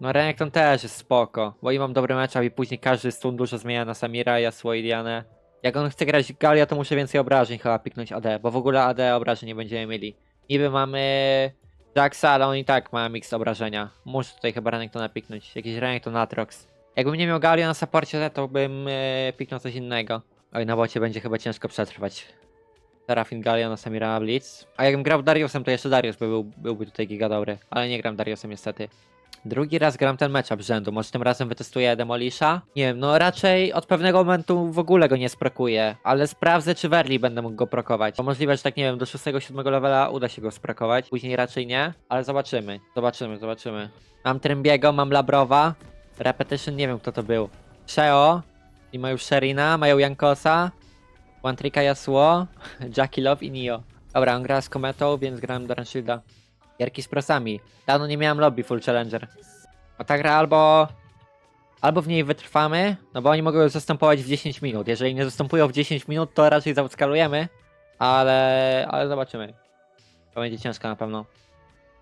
No Renekton też jest spoko, bo i mam dobry matchup i później każdy stun dużo zmienia na Samira, Yasuo i Dianę. Jak on chce grać Galia, to muszę więcej obrażeń chyba piknąć AD, bo w ogóle AD obrażeń nie będziemy mieli. Niby mamy Jaxa, ale on i tak ma mix obrażenia. Muszę tutaj chyba Renekton piknąć, jakiś Renekton Atrox. Jakbym nie miał Galia na supporcie, to bym e, piknął coś innego. Oj, na bocie będzie chyba ciężko przetrwać. Serafin Galia na Samira Blitz. A jakbym grał Dariusem, to jeszcze Darius by był, byłby tutaj giga dobry. Ale nie gram Dariusem niestety. Drugi raz gram ten matchup rzędu. Może tym razem wytestuję Demolisha? Nie wiem, no raczej od pewnego momentu w ogóle go nie sprokuję. Ale sprawdzę, czy Verli będę mógł go prokować. Bo możliwe, że tak nie wiem, do 6-7 levela uda się go sprokować. Później raczej nie, ale zobaczymy. Zobaczymy, zobaczymy. Mam Trymbiego, mam Labrowa. Repetition, nie wiem kto to był. Sheo. I mają Sherina, mają Jankosa. One Tricka Yasuo, Jackie Love i Nio. Dobra, on gra z Kometą, więc grałem do Shielda. Gierki z prosami. Dawno nie miałem lobby full challenger. A ta gra albo... Albo w niej wytrwamy, no bo oni mogą zastępować w 10 minut. Jeżeli nie zastępują w 10 minut, to raczej zaodskalujemy. Ale... ale zobaczymy. To będzie ciężko na pewno.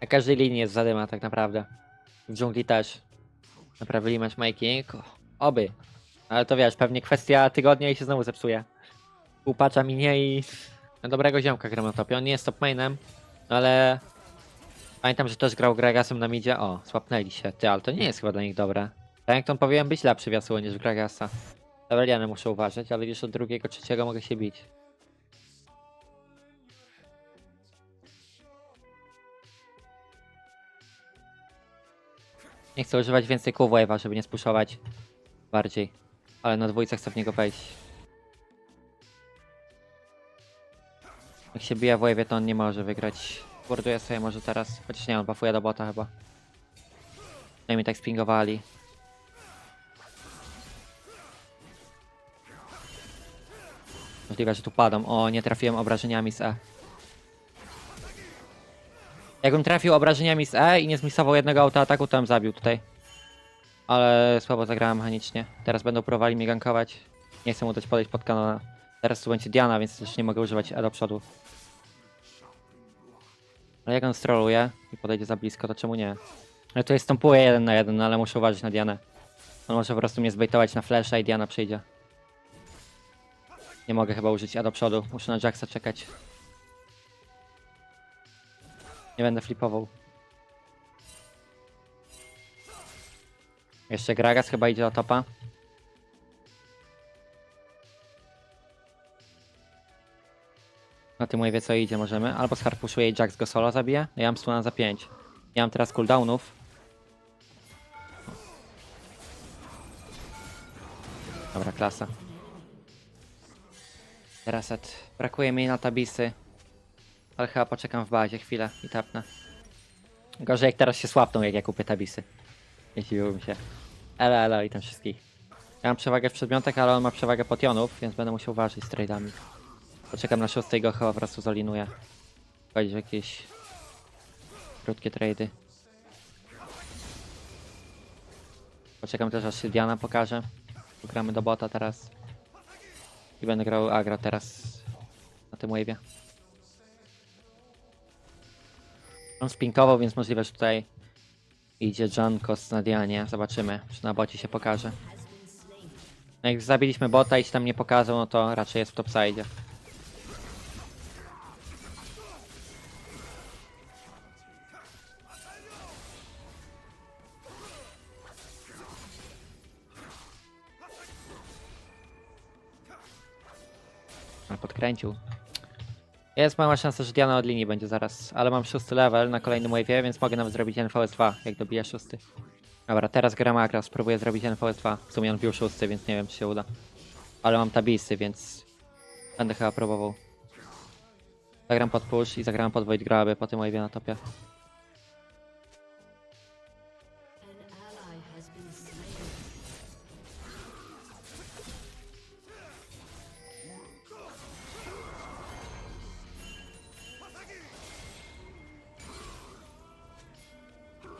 Na każdej linii jest zadyma tak naprawdę. W dżungli też. Naprawili matchmaking. Oby. Ale to wiesz, pewnie kwestia tygodnia i się znowu zepsuje. Upacza minie i... Na dobrego ziomka gram. On nie jest top mainem, ale... Pamiętam, że też grał Gragasem na midzie. O, swapnęli się. Ty, ale to nie jest chyba dla nich dobre. Renekton powinien być lepszy w Yasuo niż w Gragasa. Aureliany muszę uważać, ale już od drugiego, trzeciego mogę się bić. Nie chcę używać więcej Cool Wave'a, żeby nie spuszować bardziej. Ale na dwójce chcę w niego wejść. Jak się bije w wave'ie, to on nie może wygrać. Borduję sobie może teraz. Chociaż nie, on buffuje do bota chyba. No i mi tak spingowali. Możliwe, że tu padą. O, nie trafiłem obrażeniami z E. Jakbym trafił obrażeniami z E i nie zmisował jednego autoataku, to bym zabił tutaj. Ale słabo zagrałem mechanicznie. Teraz będą próbowali mnie gankować. Nie chcę mu dać podejść pod kanona. Teraz tu będzie Diana, więc też nie mogę używać E do przodu. Ale jak on stroluje i podejdzie za blisko, to czemu nie? Ale tu jest stąpuje jeden na jeden, no ale muszę uważać na Dianę. On może po prostu mnie zbejtować na flasha i Diana przyjdzie. Nie mogę chyba użyć E do przodu. Muszę na Jacksa czekać. Nie będę flipował. Jeszcze Gragas chyba idzie do topa. Na tym wie co idzie możemy. Albo skarpuszuje i Jax go solo zabije. No ja mam stuna za 5. Ja mam teraz cooldownów. Dobra, klasa. Teraz set. Brakuje mi na tabisy. Ale chyba poczekam w bazie chwilę i tapnę. Gorzej jak teraz się słapną, jak ja kupię tabisy. Nie dziwiłbym się. Elo, elo i tam wszystkich. Ja mam przewagę w przedmiotach, ale on ma przewagę potionów, więc będę musiał uważać z trade'ami. Poczekam na szóstego, chyba po prostu zalinuję. Chodzi w jakieś krótkie trady. Poczekam też aż się Diana pokaże. Pogramy do bota teraz. I będę grał agra teraz na tym wave'ie. On spinkował, więc możliwe, że tutaj idzie John Kost na Dianie. Zobaczymy, czy na bocie się pokaże. No jak zabiliśmy bota i się tam nie pokazał, no to raczej jest w topside. A podkręcił. Jest mała szansa, że Diana od linii będzie zaraz, ale mam szósty level na kolejnym wave'ie, więc mogę nawet zrobić NVS2, jak dobiję szósty. Dobra, teraz gram agra, spróbuję zrobić NVS2. W sumie on bił szósty, więc nie wiem, czy się uda. Ale mam tabisy, więc będę chyba próbował. Zagram pod push i zagram pod void graby po tym wave'ie na topie.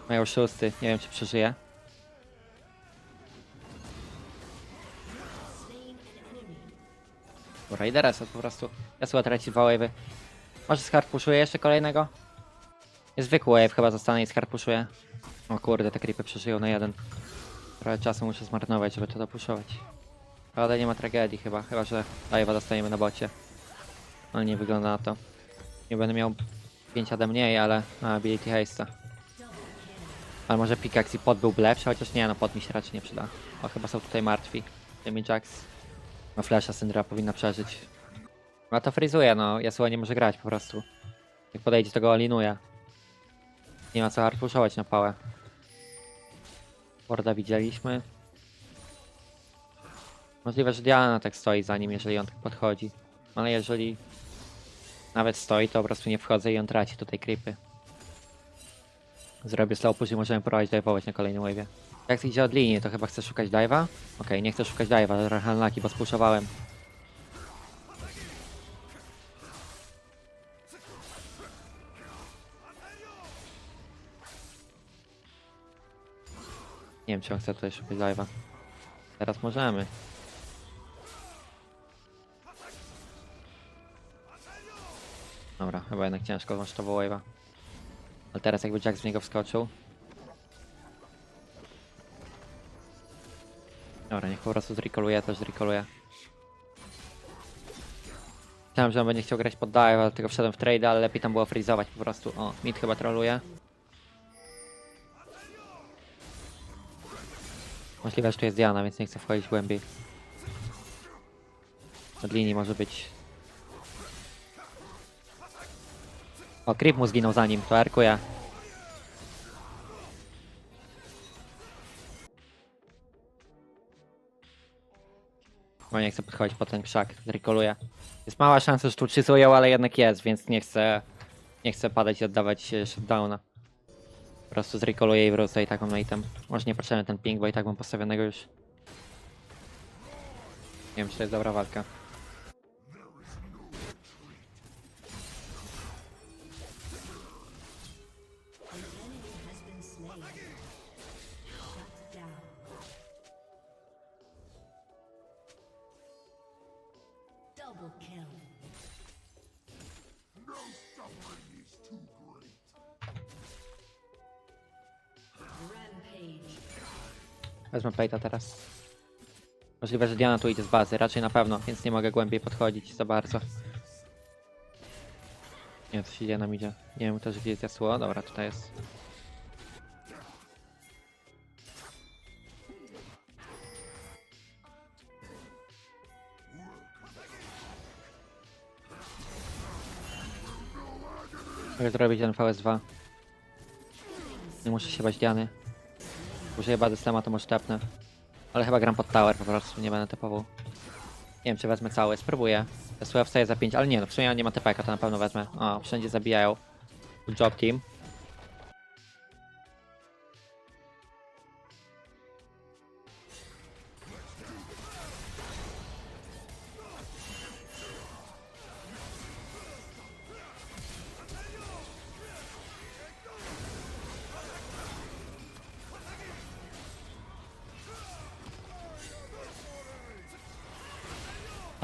Mają szósty, nie wiem czy przeżyje. Idę reset po prostu. Yasuo traci dwa wave'y. Może skarpuszuje jeszcze kolejnego? Zwykły wave chyba zostanę i skarpuszuje. O kurde, te creepy przeżyją na jeden. Trochę czasu muszę zmarnować, żeby to dopuszować. Ale nie ma tragedii chyba, chyba że live'a dostajemy na bocie. Ale nie wygląda na to. Nie będę miał 5 AD mniej, ale ma ability haste'a. Ale może pickaxe i pot byłby lepszy, chociaż nie, no pot mi się raczej nie przyda. O, chyba są tutaj martwi. Tymi Jax. No flasha Syndra powinna przeżyć. No to frizuje, no. Yasuo nie może grać po prostu. Jak podejdzie, to go alinuje. Nie ma co hard pushować na pałę. Warda widzieliśmy. Możliwe, że Diana tak stoi za nim, jeżeli on tak podchodzi. Ale jeżeli nawet stoi, to po prostu nie wchodzę i on traci tutaj creepy. Zrobię slow push i możemy próbować dive'ować na kolejnym wave'ie. Jak idzie od linii, to chyba chcę szukać dive'a? Okej, nie chcę szukać dive'a, trochę bo spuszowałem. Nie wiem, czy on chce tutaj szukać live'a. Teraz możemy. Dobra, chyba jednak ciężko masz to wave'a. Ale teraz jakby Jack z niego wskoczył. Dobra, niech po prostu zrekoluje, też zrekoluje. Myślałem, że on będzie chciał grać pod dive, ale tylko wszedłem w trade, ale lepiej tam było freezować po prostu. O, mid chyba troluje. Możliwe, że tu jest Diana, więc nie chcę wchodzić głębiej. Od linii może być. O, creep mu zginął za nim, to arkuje. Bo nie chcę podchodzić po ten krzak, zrekoluje. Jest mała szansa, że tu czysują, ale jednak jest, więc nie chcę, nie chcę padać i oddawać shutdowna. Po prostu zrekoluję i wrócę i taką item. Może nie potrzebny ten ping, bo i tak mam postawionego już. Nie wiem, czy to jest dobra walka. Double kill. Rampage. Wezmę plejta teraz. Możliwe, że Diana tu idzie z bazy, raczej na pewno, więc nie mogę głębiej podchodzić za bardzo. Nie co się dzieje nam idzie. Nie wiem też, gdzie jest Yasuo. Dobra, tutaj jest. Mogę zrobić ten VS2. Nie muszę się bać Diany. Użyję bady slema, to może tepnę. Ale chyba gram pod tower po prostu, nie będę typował. Nie wiem, czy wezmę cały, spróbuję. SUE wstaje za 5, ale nie no, w sumie nie ma TPK, to na pewno wezmę. O, wszędzie zabijają. Good job team.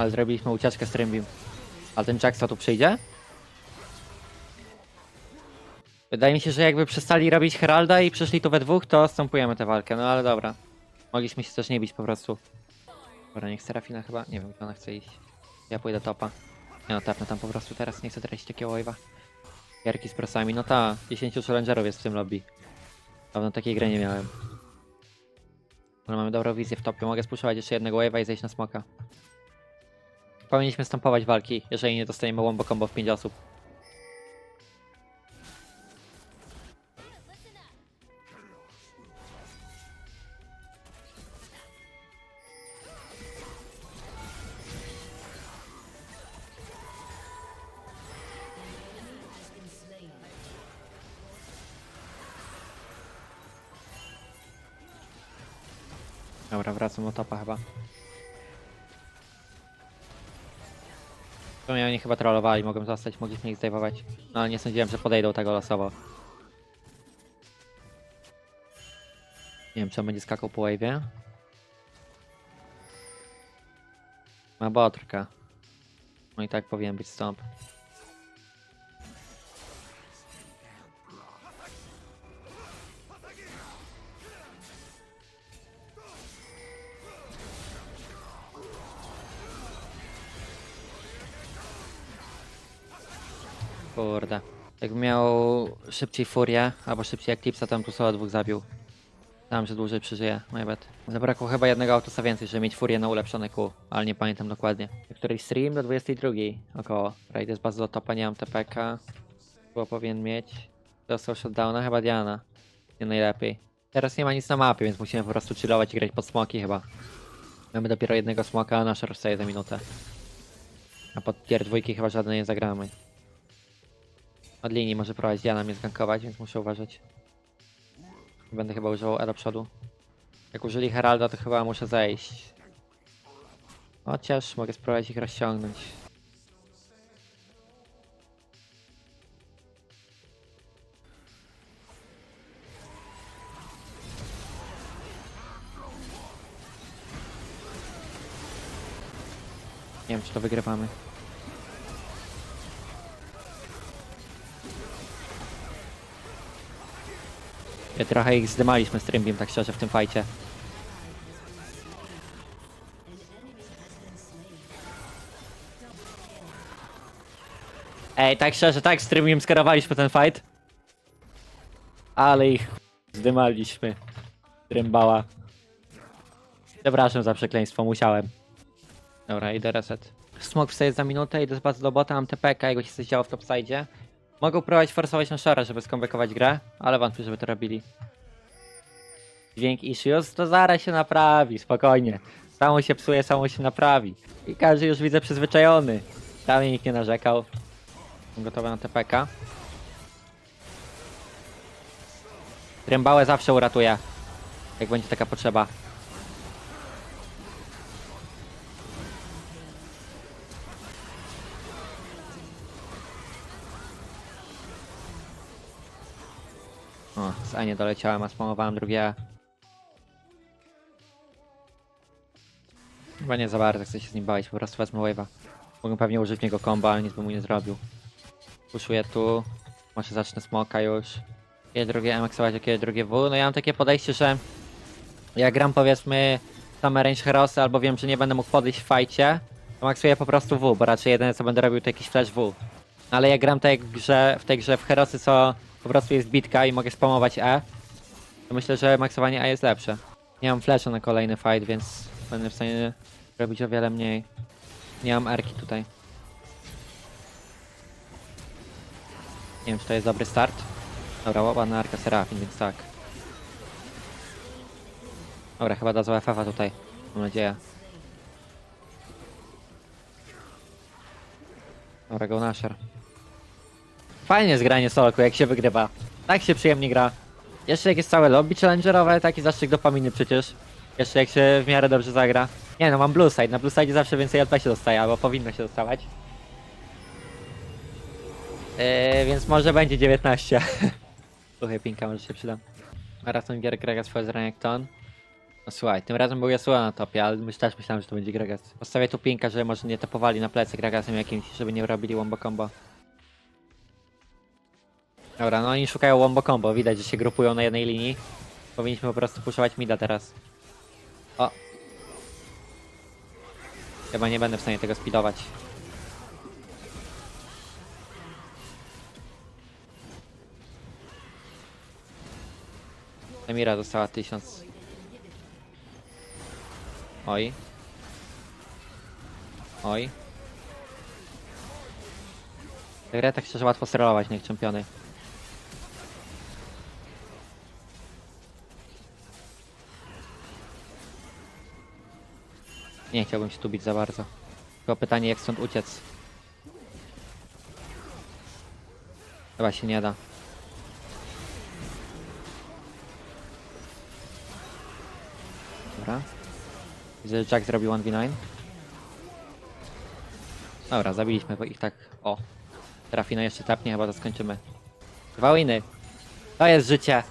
Ale zrobiliśmy ucieczkę z Trimbim. A ten Jacksa tu przyjdzie? Wydaje mi się, że jakby przestali robić Heralda i przyszli tu we dwóch, to stąpujemy tę walkę. No ale dobra. Mogliśmy się też nie bić po prostu. Dobra, niech Serafina chyba... Nie wiem, gdzie ona chce iść. Ja pójdę topa. Nie no, tapnę tam po prostu teraz, nie chcę tracić takiego wave'a. Jarki z prosami, no ta, 10 challengerów jest w tym lobby. Dawno takiej gry nie miałem. Ale mamy dobrą wizję w topie, mogę spuszować jeszcze jednego wave'a i zejść na smoka. Powinniśmy stąpować walki, jeżeli nie dostaniemy wombo combo w 5 osób. Dobra, wracam do topa chyba. To mnie oni chyba trollowali, mogłem zostać, mogliśmy ich zdejmować. No ale nie sądziłem, że podejdą tego losowo. Nie wiem, czy on będzie skakał po wave'ie. Ma botrka. No i tak powinien być stąd. Kurde. Jakbym miał szybciej furię, albo szybciej Eclipse, to bym tu solo dwóch zabił. Znam, że dłużej przeżyje, my bad. Zabrakło chyba jednego autosa więcej, żeby mieć furię na ulepszone Q, ale nie pamiętam dokładnie. Któryś stream do 22 około. Raid jest bardzo do topa, nie mam TPK. Było powinien mieć. Dostał shutdowna, chyba Diana. Nie najlepiej. Teraz nie ma nic na mapie, więc musimy po prostu chillować i grać pod smoki chyba. Mamy dopiero jednego smoka, a nasz rozstaje za minutę. A pod tier dwójki chyba żadnej nie zagramy. Od linii może prowadzić Diana mnie zgankować, więc muszę uważać. Będę chyba używał E do przodu. Jak użyli Heralda, to chyba muszę zejść. Chociaż mogę spróbować ich rozciągnąć. Nie wiem, czy to wygrywamy. Trochę ich zdymaliśmy z Trymbim, tak szczerze, w tym fajcie. Ej, tak szczerze, tak z Trymbim skierowaliśmy ten fight. Ale ich zdymaliśmy. Trymbała. Przepraszam za przekleństwo, musiałem. Dobra, idę reset. Smok wstaje za minutę, idę z do bota, mam TPK, jego się coś w topside. Mogą próbować forsować na szara, żeby skomplikować grę, ale wątpię, żeby to robili. Dźwięk issues to zaraz się naprawi, spokojnie. Samo się psuje, samo się naprawi. I każdy już widzę przyzwyczajony. Tam nikt nie narzekał. Gotowe na TPK. Trębałę zawsze uratuje. Jak będzie taka potrzeba. A nie doleciałem, a spamowałem drugie. Chyba nie za bardzo chcę się z nim bawić, po prostu wezmę wave'a. Mogę pewnie użyć niego combo, ale nic by mu nie zrobił. Puszuję tu. Może zacznę smoka już. Kiedy drugie MX-ować, a kiedy drugie W. No ja mam takie podejście, że jak gram powiedzmy same range herosy, albo wiem, że nie będę mógł podejść w fajcie, to maksuję po prostu W, bo raczej jedyne co będę robił to jakiś flash W. Ale jak gram tak grze, w tej grze w herosy, co po prostu jest bitka i mogę spamować E, to myślę, że maksowanie E jest lepsze. Nie mam flasha na kolejny fight, więc będę w stanie robić o wiele mniej. Nie mam erki tutaj. Nie wiem, czy to jest dobry start. Dobra, ładna arka Serafin, więc tak. Dobra, chyba dadzą FF-a tutaj. Mam nadzieję. Dobra, go Nasher. Fajnie jest granie solku, jak się wygrywa. Tak się przyjemnie gra. Jeszcze jak jest całe lobby challengerowe, taki zastrzyk dopaminy przecież. Jeszcze jak się w miarę dobrze zagra. Nie no, mam blue side. Na blue side zawsze więcej LP się dostaje, albo powinno się dostawać. Yy, więc może będzie 19. Słuchaj, pinka może się przyda. Raz ten gier Gregas wchodzi jak ton. No słuchaj, tym razem był Yasuo na topie, ale myśl, też myślałem, że to będzie Gregas. Postawię tu pinka, żeby może nie topowali na plecy Gregasem jakimś, żeby nie robili wombo combo. Dobra, no oni szukają wombo combo, widać, że się grupują na jednej linii. Powinniśmy po prostu puszować mida teraz. O! Chyba nie będę w stanie tego speedować. Emira dostała 1000. Oj. Oj. Tę grę tak szczerze łatwo sterować, niech czempiony. Nie chciałbym się tu bić za bardzo. Tylko pytanie, jak stąd uciec. Chyba się nie da. Dobra. Widzę, że Jack zrobił 1v9. Dobra, zabiliśmy ich tak. O. Trafino jeszcze tapnie, chyba to skończymy. Dwa winy. To jest życie.